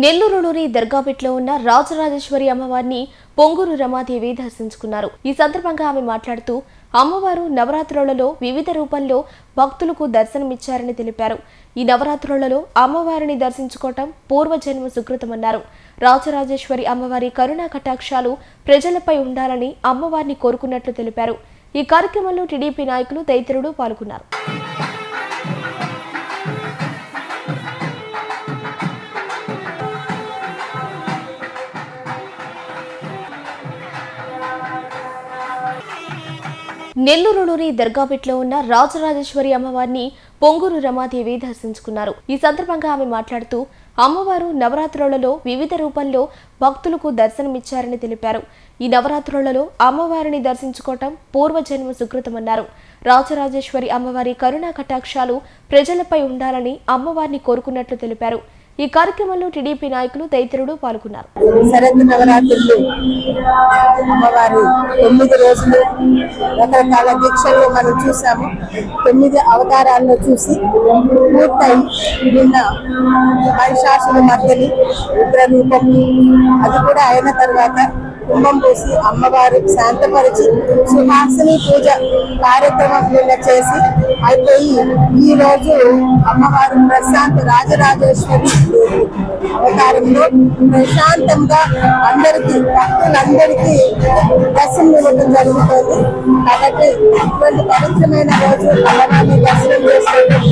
నెల్లూరులోని దర్గాపేట్లో ఉన్న రాజరాజేశ్వరి అమ్మవారిని పొంగూరు రమాదేవి దర్శించుకున్నారు. ఈ సందర్భంగా ఆమె మాట్లాడుతూ అమ్మవారు నవరాత్రులలో వివిధ రూపంలో భక్తులకు దర్శనమిచ్చారని తెలిపారు. ఈ నవరాత్రులలో అమ్మవారిని దర్శించుకోవటం పూర్వజన్మ సుకృతమన్నారు. రాజరాజేశ్వరి అమ్మవారి కరుణా కటాక్షాలు ప్రజలపై ఉండాలని అమ్మవారిని కోరుకున్నట్లు తెలిపారు. ఈ కార్యక్రమంలో టీడీపీ నాయకులు తదితరులు పాల్గొన్నారు. నెల్లూరులోని దర్గాపేటలో ఉన్న రాజరాజేశ్వరి అమ్మవారిని పొంగూరు రమాదేవి దర్శించుకున్నారు. ఈ సందర్భంగా ఆమె మాట్లాడుతూ అమ్మవారు నవరాత్రులలో వివిధ రూపంలో భక్తులకు దర్శనమిచ్చారని తెలిపారు. ఈ నవరాత్రులలో అమ్మవారిని దర్శించుకోవటం పూర్వజన్మ సుకృతమన్నారు. రాజరాజేశ్వరి అమ్మవారి కరుణా కటాక్షాలు ప్రజలపై ఉండాలని అమ్మవారిని కోరుకున్నట్లు తెలిపారు. ఈ కార్యక్రమంలో టీడీపీ నాయకులు తదితరులు పాల్గొన్నారు. శరద్ నవరాత్రులు అమ్మవారి తొమ్మిది రోజులు రకరకాల దీక్షలు మనం చూసాము తొమ్మిది అవతారాల్లో చూసి పూర్తయి నిన్న మహిషాసుల మధ్యని ఉగ్రరూపం అది కూడా అయిన తర్వాత కుంభం పోసి అమ్మవారు శాంతపరిచి సుహాసిని పూజ కార్యక్రమం నిన్న చేసి అయితే ఈ రోజు అమ్మవారు ప్రశాంత్ రాజరాజేశ్వరి అవతారంలో ప్రశాంతంగా అందరికీ భక్తులందరికీ దర్శనం ఇవ్వడం జరుగుతుంది. కాబట్టి ఇటువంటి పవిత్రమైన రోజు అమ్మవారిని దర్శనం చేసుకోవడం